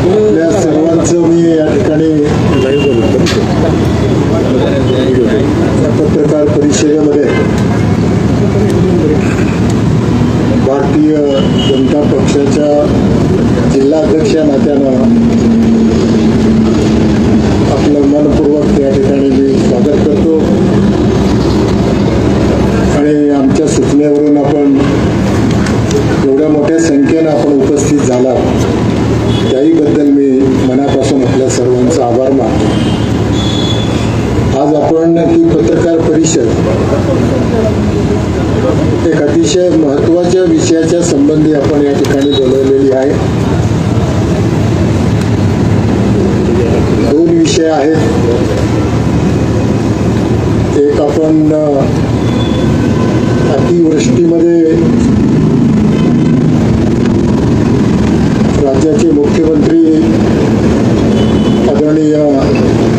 आपल्या सर्वांचं मी या ठिकाणी या पत्रकार परिषदेमध्ये भारतीय जनता पक्षाच्या जिल्हाध्यक्ष या नात्यानं आपलं मनपूर्वक या ठिकाणी मी स्वागत करतो आणि आमच्या सूचनेवरून आपण एवढ्या मोठ्या संख्येनं आपण उपस्थित झाला त्याहीबद्दल मी मनापासून आपल्या सर्वांचा आभार मानतो आज आपण ही पत्रकार परिषद एक अतिशय महत्त्वाच्या विषयाच्या संबंधी आपण या ठिकाणी बोलवलेली आहे दोन विषय आहेत एक आपण अतिवृष्टीमध्ये राज्याचे मुख्यमंत्री आदरणीय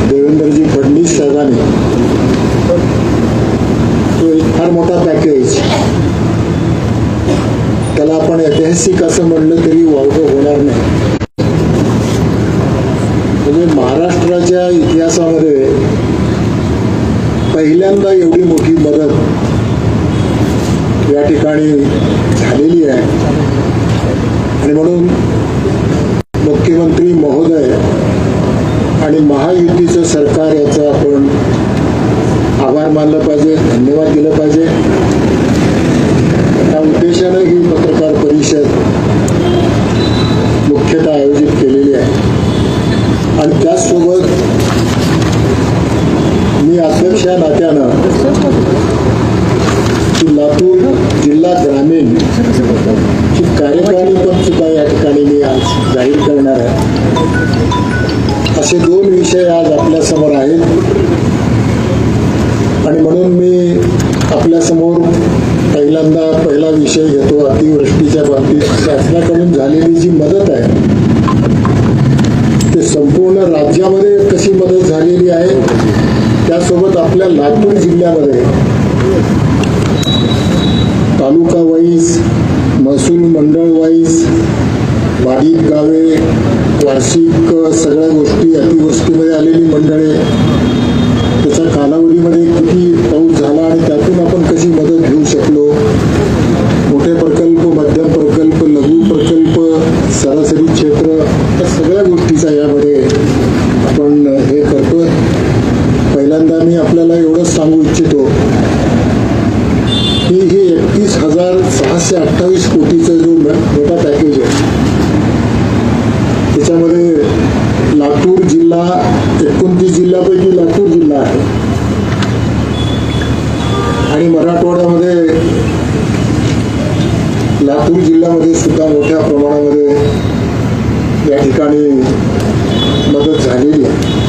देवेंद्रजी फडणवीस साहेबांनी तो एक फार मोठा पॅकेज त्याला आपण ऐतिहासिक असं म्हणलं तरी वावगं होणार नाही. पहिल्यांदा एवढी मोठी मदत या ठिकाणी झालेली आहे. आणि म्हणून मुख्यमंत्री महोदय आणि महायुतीचं सरकार याचा आपण आभार मानलं पाहिजे धन्यवाद दिलं पाहिजे. त्या उद्देशानं ही पत्रकार परिषद मुख्यतः आयोजित केलेली आहे आणि त्याचसोबत मी अध्यक्ष या नात्यानं की लातूर जिल्हा ग्रामीण कार्यकारिणी पण सुद्धा या ठिकाणी मी आज जाहीर करणार आहे असे दोन विषय आज आपल्यासमोर आहेत. आणि म्हणून मी आपल्यासमोर पहिल्यांदा पहिला विषय घेतो अतिवृष्टीच्या बाबतीत. शासनाकडून झालेली जी मदत आहे ते संपूर्ण राज्यामध्ये कशी मदत झालेली आहे त्यासोबत आपल्या लातूर जिल्ह्यामध्ये तालुका वाईज महसूल मंडळ वाईज बाधित गावे वार्षिक सगळ्या गोष्टी अतिवृष्टीमध्ये आलेली मंडळे सुद्धा मोठ्या प्रमाणामध्ये या ठिकाणी मदत झालेली आहे.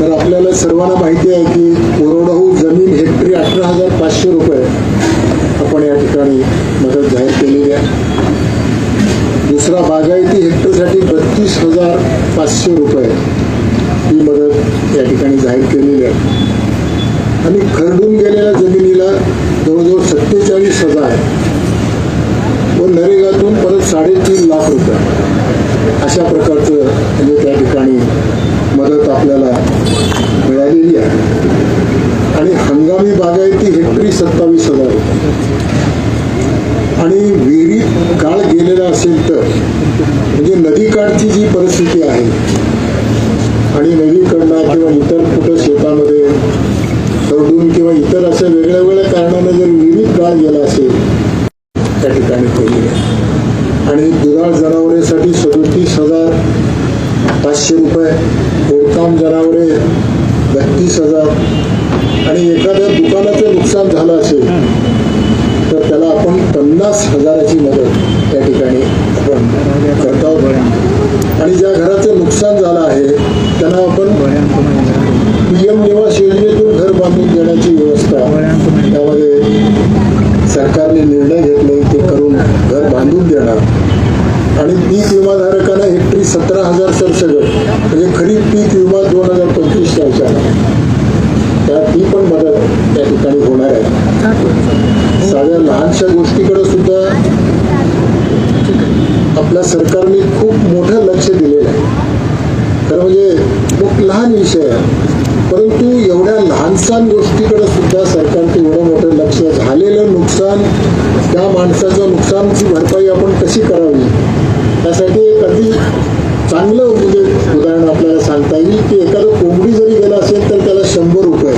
तर आपल्याला सर्वांना माहिती आहे की कोरडवाहू जमीन हेक्टरी अठरा हजार पाचशे रुपये आपण या ठिकाणी मदत जाहीर केलेली आहे. दुसरा बागायती हेक्टरसाठी बत्तीस हजार पाचशे रुपये ही मदत या ठिकाणी जाहीर केलेली आहे. आणि खरडून गेलेल्या जमिनीला जवळजवळ सत्तेचाळीस हजार नरेगातून परत साडेतीन लाख रुपये. अशा प्रकारचं म्हणजे त्या ठिकाणी मदत आपल्याला मिळालेली आहे. आणि हंगामी बागायती हेक्टरी सत्तावीस हजार रुपये आणि विहिरीत काळ गेलेला असेल तर म्हणजे नदीकाठची जी परिस्थिती आहे आणि नदीकडनं किंवा इतर कुठं शेतामध्ये खरडून किंवा इतर अशा वेगळ्या वेगळ्या कारणानं जर विहिरीत काळ गेला असेल त्या ठिकाणी केली आणि दुधाळ जनावरेसाठी सदोतीस हजार पाचशे रुपये गोडकाम जनावरे बत्तीस हजार. आणि एखाद्या दुकानाचं नुकसान झालं असेल तर त्याला आपण पन्नास हजाराची मदत त्या ठिकाणी आपण करत आहोत. आणि ज्या घराचं नुकसान झालं आहे त्यांना आपण पी एम निवास योजनेतून घर बांधून देण्याची सतरा हजार सरसगट म्हणजे खरीप पीक विमा दोन हजार पंचवीस वर्षाला त्या ती पण मदत त्या ठिकाणी होणार आहे. साध्या लहानशा गोष्टीकडे सुद्धा आपल्या सरकारने खूप मोठं लक्ष दिलेलं आहे. खरं म्हणजे खूप लहान विषय आहे. परंतु एवढ्या लहानसहान गोष्टीकडे सुद्धा सरकारचं एवढं मोठं लक्ष झालेलं नुकसान त्या माणसाचं नुकसानची भरपाई आपण कशी करावी? त्यासाठी एक अगदी चांगलं म्हणजे उदाहरण आपल्याला सांगता येईल की एखादं कोंबडी जरी गेला असेल तर त्याला शंभर रुपये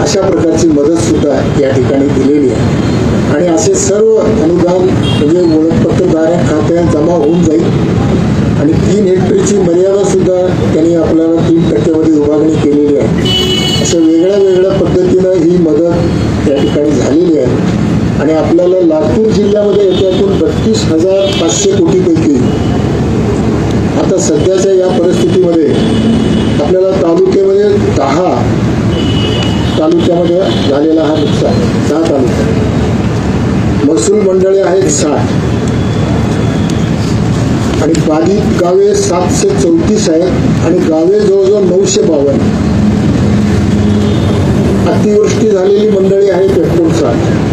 अशा प्रकारची मदत सुद्धा या ठिकाणी दिलेली आहे. आणि असे सर्व अनुदान म्हणजे ओळखपत्रधारक खात्यात जमा होऊन जाईल. आणि तीन हेक्टरची मर्यादा सुद्धा त्यांनी आपल्याला तीन टक्क्यामध्ये विभागणी केलेली आहे. अशा वेगळ्या वेगळ्या पद्धतीनं ही मदत त्या ठिकाणी झालेली आहे. आणि आपल्याला लातूर जिल्ह्यामध्ये याच्यातून बत्तीस हजार पाचशे कोटीपैकी आता सध्याच्या या परिस्थितीमध्ये आपल्याला तालुक्यामध्ये दहा तालुक्यामध्ये झालेला हा नुकसान दहा तालुका. महसूल मंडळे आहेत साठ. आणि बाधित गावे सातशे चौतीस आहेत आणि गावे जवळजवळ नऊशे बावन्न. अतिवृष्टी झालेली मंडळी आहेत एकोणसाठ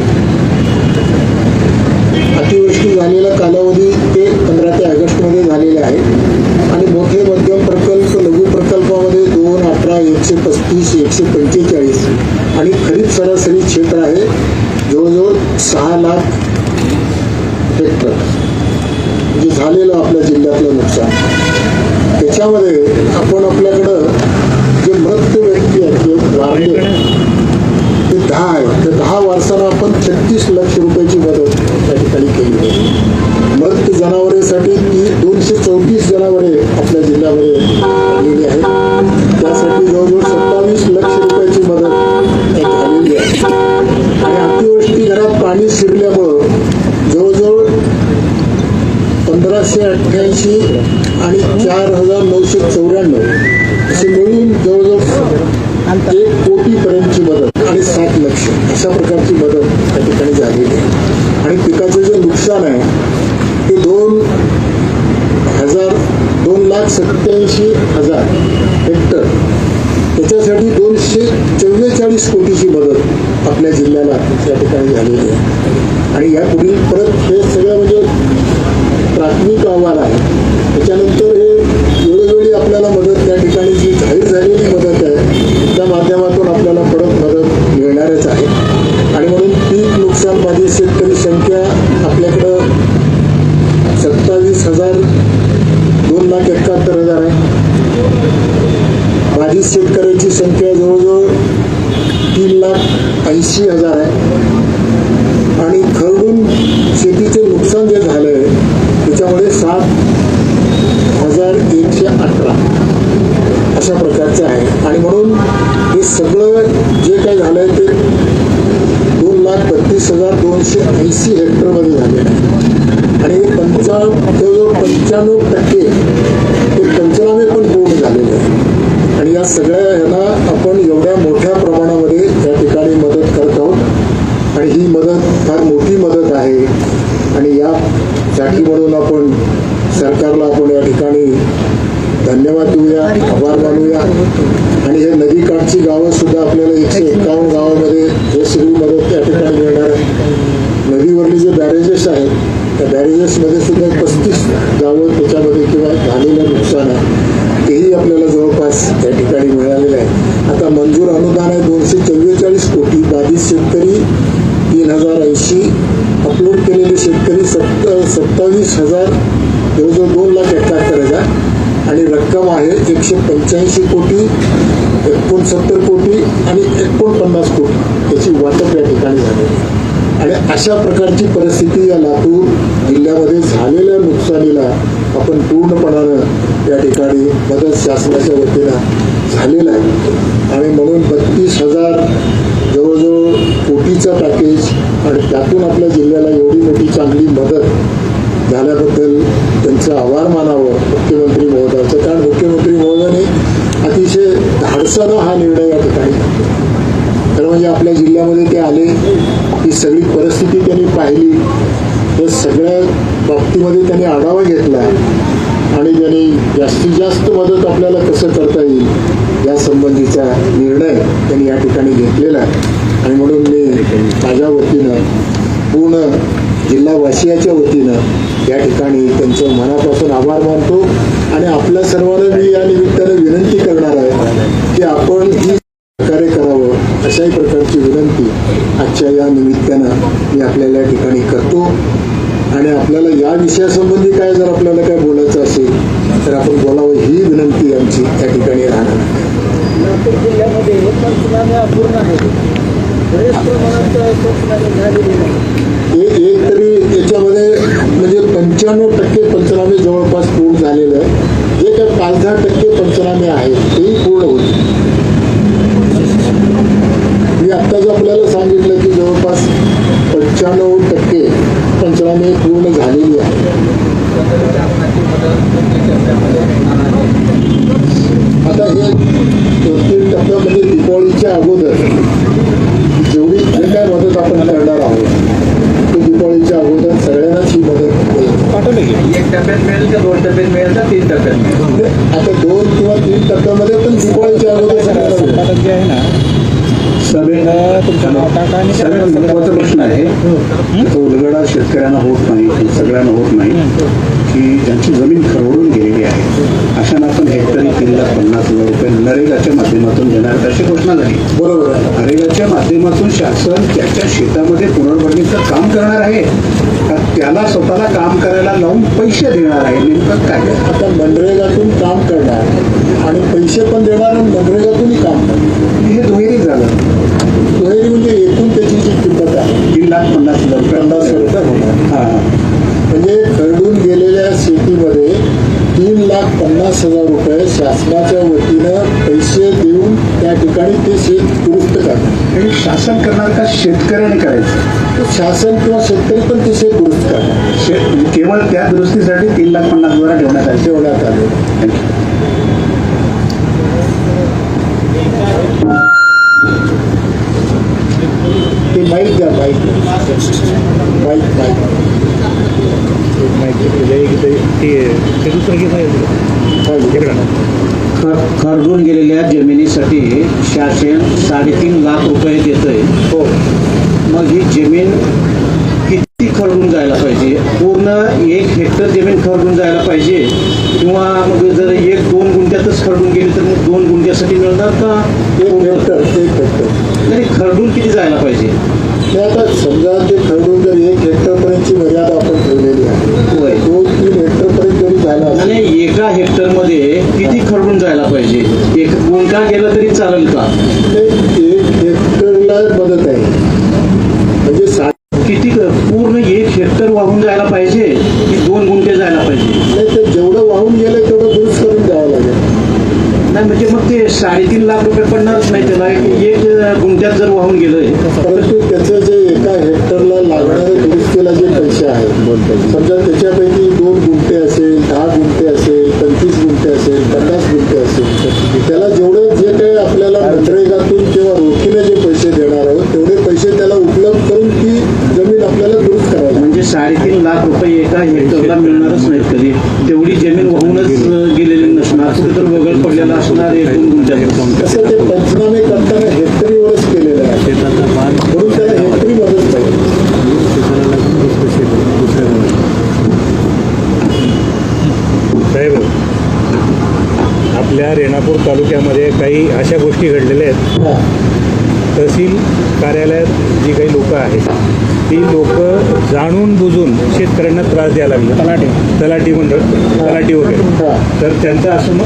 अतिवृष्टी झालेला कालावधी ते पंधरा ते ऑगस्टमध्ये झालेले आहे. आणि मोठे मध्यम प्रकल्प लघु प्रकल्पामध्ये दोन अठरा एकशे पस्तीस एकशे पंचेचाळीस. आणि खरीप सरासरी क्षेत्र आहे जवळजवळ सहा लाख हेक्टर. म्हणजे झालेलं आपल्या जिल्ह्यातलं नुकसान. त्याच्यामध्ये आपण आपल्याकडं जे मृत व्यक्ती आहेत जे वारले ते दहा आहेत. त्या दहा वर्षांना आपण छत्तीस लाख रुपयाची मदत त्या ठिकाणी केली आहे. मृत जनावरेसाठी ती दोनशे चौदा जी यांना आपण एवढ्या मोठ्या प्रमाणामध्ये त्या ठिकाणी मदत करत. आहोत आणि ही मदत फार मोठी मदत आहे. आणि यासाठी म्हणून आपण सरकारला आपण या ठिकाणी धन्यवाद देऊया आभार मानूया. आणि हे नदीकाठची गावं सुद्धा आपल्याला एकशे एकावन्न गावामध्ये हे सगळी मदत त्या ठिकाणी मिळणार आहे. नदीवरली जे बॅरेजेस आहेत त्या बॅरेजेसमध्ये सुद्धा पस्तीस गावं त्याच्यामध्ये किंवा झालेलं नुकसान आहे. निधी आपल्याला जवळपास त्या ठिकाणी मिळालेलं आहे. आता मंजूर अनुदान आहे दोनशे चव्वेचाळीस कोटी. बाधित शेतकरी तीन हजार ऐंशी. अपलोड केलेले शेतकरी सत्त सत्तावीस हजार. जवळजवळ दोन लाख एकाहत्तर हजार आणि रक्कम आहे एकशे पंच्याऐंशी कोटी एकोणसत्तर कोटी आणि एकोणपन्नास कोटी. याची वाटप या ठिकाणी झालेली आणि अशा प्रकारची परिस्थिती या लातूर जिल्ह्यामध्ये झालेल्या नुकसानीला आपण पूर्णपणानं या ठिकाणी मदत शासनाच्या वतीनं झालेलं आहे. आणि म्हणून बत्तीस हजार जवळजवळ कोटीचा पॅकेज आणि त्यातून आपल्या जिल्ह्याला एवढी मोठी चांगली मदत झाल्याबद्दल त्यांचं आभार मानावं मुख्यमंत्री महोदयाचं. कारण मुख्यमंत्री महोदयाने अतिशय धाडसानं हा निर्णय या ठिकाणी घेतला. तर म्हणजे आपल्या जिल्ह्यामध्ये ते आले ही सगळी परिस्थिती त्यांनी पाहिली. या सगळ्या बाबतीमध्ये त्यांनी आढावा घेतला आणि त्यांनी जास्तीत जास्त मदत आपल्याला कसं करता येईल या संबंधीचा निर्णय त्यांनी या ठिकाणी घेतलेला आहे. आणि म्हणून मी माझ्या वतीनं पूर्ण जिल्हावासियाच्या वतीनं या ठिकाणी त्यांचं मनापासून आभार मानतो. आणि आपल्या सर्वांना मी या निमित्तानं विनंती करणार आहे की आपण ही प्रकारे करावं अशाही प्रकारची विनंती आजच्या या निमित्तानं मी आपल्याला या ठिकाणी करतो. आणि आपल्याला या विषयासंबंधी काय जर आपल्याला काय बोलायचं असेल तर आपण बोलावं ही विनंती आमची त्या ठिकाणी राहणार. आहे. हे एक तरी याच्यामध्ये म्हणजे पंच्याण्णव टक्के पंचनामे जवळपास पूर्ण झालेले आहे जे काय पाच दहा टक्के पंचनामे आहेत तेही पूर्ण होते पंच्याण्णव टक्के पंचनामे पूर्ण झालेली आहे. आता हे दोन तीन टप्प्यामध्ये दिवाळीच्या अगोदर जेवढी जे काय मदत आपण करणार आहोत ते दिवाळीच्या अगोदर सगळ्यांनाच ही मदत एक टप्प्यात मिळेल का दोन टप्प्यात मिळेल का तीन टप्प्यात मिळेल? आता दोन किंवा तीन टप्प्यामध्ये पण दिवाळीच्या अगोदर सगळ्यांना जे आहे ना सगळ्यात महत्त्वाचा प्रश्न आहे. तो उलगडा शेतकऱ्यांना होत नाही सगळ्यांना होत नाही की ज्यांची जमीन खरवडून गेलेली आहे. अशांना आपण हेक्टरी तीन लाख पन्नास हजार रुपये नरेगाच्या माध्यमातून देणार अशी घोषणा झाली. बरोबर नरेगाच्या माध्यमातून शासन त्याच्या शेतामध्ये पुनर्भरणीचं काम करणार आहे. त्याला स्वतःला काम करायला लावून पैसे देणार आहे? नेमकं काय? आता मनरेगातून काम करणार आणि पैसे पण देणार आणि मनरेगातूनही काम करणार हे दुहेरी झालं दुहेरी म्हणजे एकूण त्याची जी किंमत आहे तीन लाख पन्नास हजार रुपये पन्नास रुपये होणार हा म्हणजे खरडून गेलेल्या शेतीमध्ये तीन लाख पन्नास हजार रुपये शासनाच्या वतीनं पैसे देऊन त्या ठिकाणी ते शेत दुरुस्त करणार हे शासन करणार का शेतकऱ्याने करायचं? तर शासन किंवा शेतकरी पण ते शेत दुरुस्त करणार शे- केवळ त्या दुरुस्तीसाठी तीन लाख पन्नास हजार ठेवण्यात आले. ठेवण्यात आले. ते माहीत द्या माहीत माहीत माहीत खर खरडून गेलेल्या जमिनीसाठी शासन साडेतीन लाख रुपये देतंय. हो. मग ही जमीन किती खरडून जायला पाहिजे? पूर्ण एक हेक्टर जमीन खरडून जायला पाहिजे? किंवा मग जर एक दोन गुंठ्यातच खरडून गेली तर मग दोन गुंठ्यासाठी मिळणार का? एक हेक्टर नाही खरडून किती जायला पाहिजे? ते आता समजा ते ठरवून जर एक हेक्टरपर्यंतची मर्यादा आपण ठेवलेली आहे. दोन तीन हेक्टरपर्यंत जरी असेल आणि एका हेक्टरमध्ये किती खरडून जायला पाहिजे? एक गुंठा गेला तरी चालेल का? ते एक हेक्टरला मदत अशा गोष्टी घडलेल्या आहेत. तहसील कार्यालयात जी काही लोक आहेत ती लोक जाणून बुजून शेतकऱ्यांना त्रास द्यायला लागले. तलाठी. तलाठी मंडळ तलाठी वगैरे. हा. तर त्यांचं असं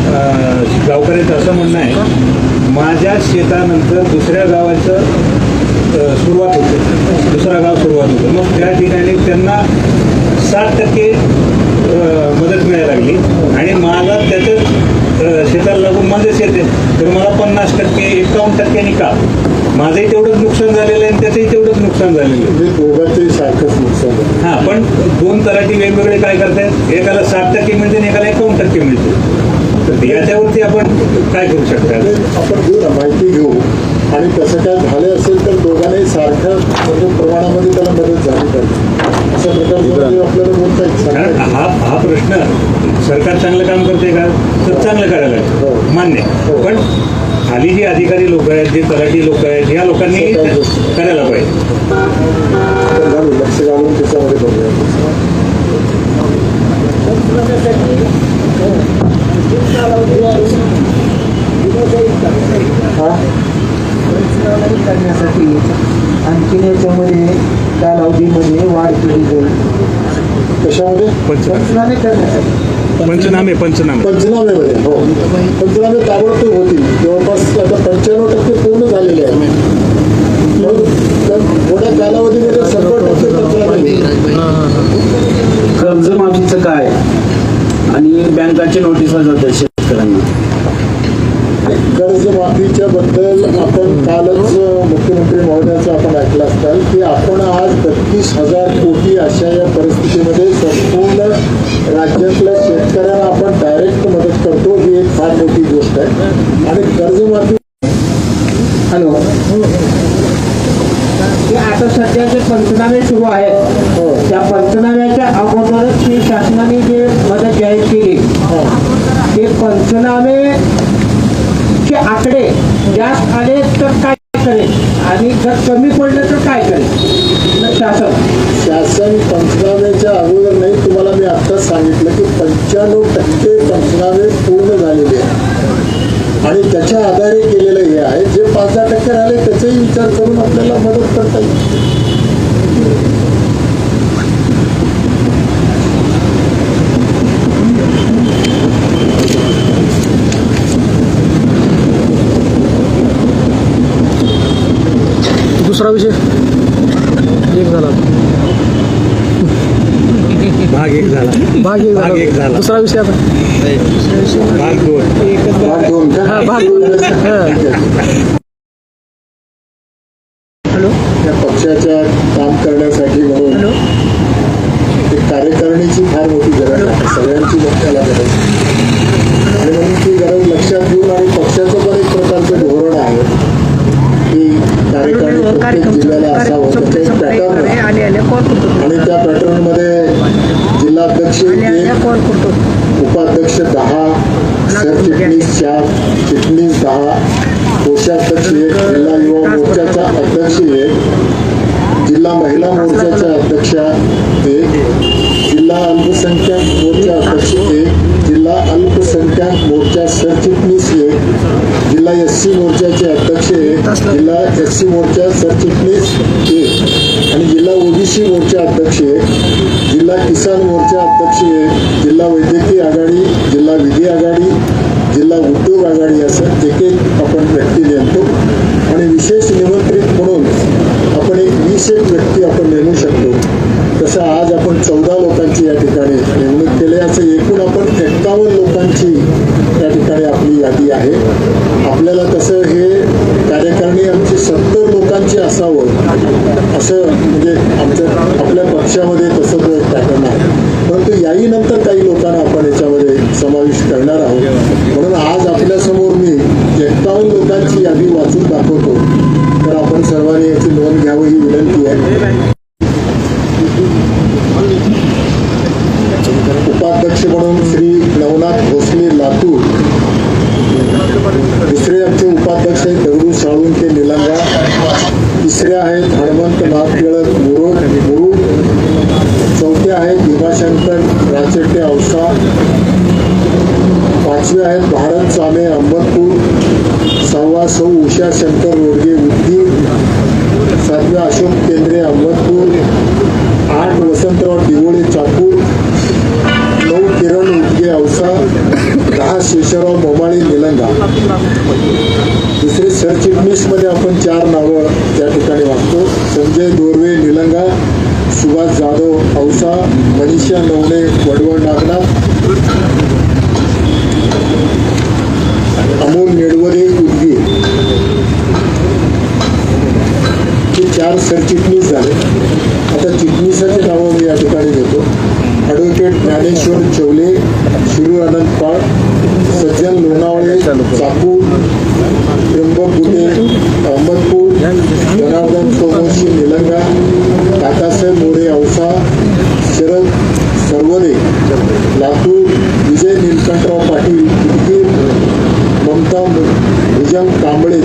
गावकऱ्याचं असं म्हणणं आहे माझ्या शेतानंतर दुसऱ्या गावाचं सुरुवात होते. दुसरा गाव सुरुवात होतं. मग त्या ठिकाणी त्यांना साठ टक्के मदत मिळायला लागली. आणि मला त्याच्यात अं, शेताला लागून माझं शेत आहे तर मला पन्नास टक्के एकावन्न टक्क्यांनी का? माझंही तेवढंच नुकसान झालेलं आहे आणि त्याचंही तेवढंच नुकसान झालेलं आहे. म्हणजे दोघांचंही सारखंच नुकसान झालं. हा पण दोन तलाठी वेगवेगळे काय करतायत? एकाला साठ टक्के मिळते आणि एकाला एकावन्न टक्के मिळते. तर याच्यावरती आपण काय करू शकता? आपण घेऊ ना माहिती घेऊ. आणि तसं काय झालं असेल तर दोघांनाही सारख्या म्हणजे प्रमाणामध्ये त्याला मदत झाली पाहिजे अशा प्रकारचं आपल्याला बोलता येईल. हा हा प्रश्न सरकार चांगलं काम करते का तर चांगलं करायला हो. मान्य हो. पण खाली जे अधिकारी लोक आहेत जे तलाठी लोक आहेत या लोकांनी गोष्टी. करायला पाहिजे लक्ष घालून त्याच्यामध्ये बघूया? हा करण्यासाठी आणखीन याच्यामध्ये कालावधीमध्ये वाढ केली जाईल. कशामध्ये? पंचनामे. पंचनामे करण्यासाठी. पंचनामे पंचनामे. पंचनामेमध्ये हो. पंचनामे ताबडतोब होतील. जवळपास आता पंच्याण्णव टक्के पूर्ण झालेले आहे थोड्या कालावधीमध्ये शंभर टक्के पंचनामे. कर्जमाफीचं काय? आणि बँकाच्या नोटिसा जातात शेतकऱ्यांना. कर्जमाफीच्या बद्दल आपण कालच मुख्यमंत्री महोदयाचं आपण ऐकलं असताल की आपण आज बत्तीस हजार कोटी अशा या परिस्थितीमध्ये संपूर्ण राज्यातल्या शेतकऱ्यांना आपण डायरेक्ट मदत करतो ही एक फार मोठी गोष्ट आहे. आणि कर्जमाफी हॅलो. आता सध्या जे पंचनामे सुरू आहेत हो. त्या पंचनाम्याच्या अगोदरच ही शासनाने जे मदत जाहीर केली ते पंचनामे चे आकडे जास्त आले तर काय करेल आणि जर कमी पडलं तर काय करेल? शासन. शासन पंचनाम्याच्या अगोदर नाही तुम्हाला मी आत्ताच सांगितलं की पंच्याण्णव टक्के पंचनामे पूर्ण झालेले आहे. आणि त्याच्या आधारे केलेलं हे आहे. जे पाच दहा टक्के राहिले त्याचाही विचार करून आपल्याला मदत करता येईल दुसरा विषय एक झाला भाग एक झाला भाग एक भाग एक झाला. दुसरा विषय आता भाग दोन भाग दोन? हा, भाग दोन. हा. हॅलो या पक्षाच्या काम करण्यासाठी म्हणून एक कार्यकारिणीची फार मोठी गरज आहे सगळ्यांची त्याला गरज आहे. आणि म्हणून ती गरज लक्षात घेऊन आणि पक्षाचं पण एक प्रकारचं धोरण आहे की कार्यकारिणी प्रत्येक जिल्ह्याला असावं त्याचं एक पॅटर्न आहे आले आले कॉल करतो आणि त्या पॅटर्नमध्ये जिल्हाध्यक्ष एक कॉल करतो उपाध्यक्ष दहा सरचिटणीस चार चिटणीस दहा कोषाध्यक्ष एक जिल्हा युवा मोर्चाचा अध्यक्ष एक जिल्हा महिला मोर्चाच्या अध्यक्षा एक जिल्हा अल्पसंख्याक मोर्चा अध्यक्ष एक जिल्हा अल्पसंख्याक मोर्चा सरचिटणीस एक जिल्हा एस सी मोर्चाचे अध्यक्ष एक जिल्हा एस सी मोर्चा सरचिटणीस एक आणि जिल्हा ओबीसी मोर्चा अध्यक्ष एक जिल्हा किसान मोर्चा अध्यक्ष एक जिल्हा वैद्यकीय आघाडी जिल्हा विधी आघाडी जिल्हा उद्योग आघाडी असं एक एक आपण व्यक्ती नेमतो. आणि विशेष निमंत्रित म्हणून आपण एक वीस एक व्यक्ती आपण नेमू शकतो. तसं आज आपण चौदा लोकांची या ठिकाणी नेमणूक केली असं एकूण आपण एक्कावन्न लोकांची या ठिकाणी आपली यादी आहे. आपल्याला तसं हे कार्यकारिणी आमची सत्तर लोकांची असावं असं म्हणजे आमच्या आपल्या पक्षामध्ये तसं तो एक पॅटर्न आहे. शेषराव मोबाळे निलंगा. दुसरे सरचिटणीसमध्ये आपण चार नावं त्या ठिकाणी वाचतो. संजय दोरवे निलंगा सुभाष जाधव औसा मनीषा नवणे वडवण नागनाथ अमोल नेडवरे उदगी हे चार सरचिटणीस झाले. आता चिटणीसाची नावं मी या ठिकाणी घेतो. ॲडव्होकेट ज्ञानेश्वर चौले शिरू अनंत पाळ सज्जन लोणावळे चाकूर त्र्यंबक गुटे अहमदपूर जनार्दन सोमवंशी निलंगा काकासाहेब मोरे औसा शरद सर्वदे लातूर विजय नीलकंठराव पाटील ममता भुजंग कांबळे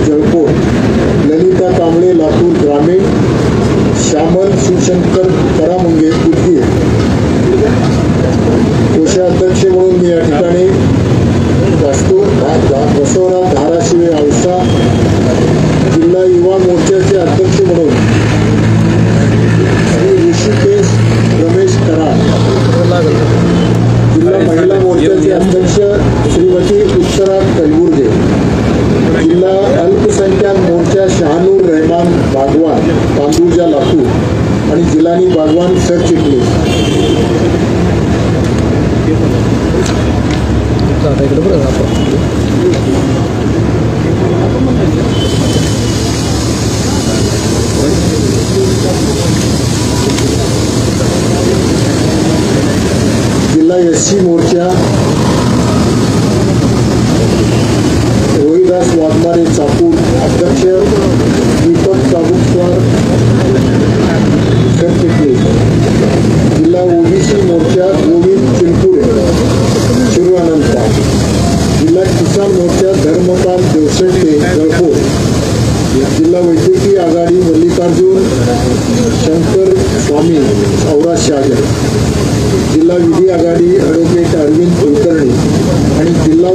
जिल्हा एस सी मोर्चा रोहिदास वाघमारे चाकूर अध्यक्ष दीपक तालुककर जिल्हा ओबीसी मोर्चा आंदोलनानंतर जिल्हा किसान मोर्चा धर्मपाल देवसंडे जळपूर जिल्हा वैद्यकीय आघाडी मल्लिकार्जुन शंकर स्वामी सौराज शहागर जिल्हा विधी आघाडी ॲडव्होकेट अरविंद कुलकर्णी आणि जिल्हा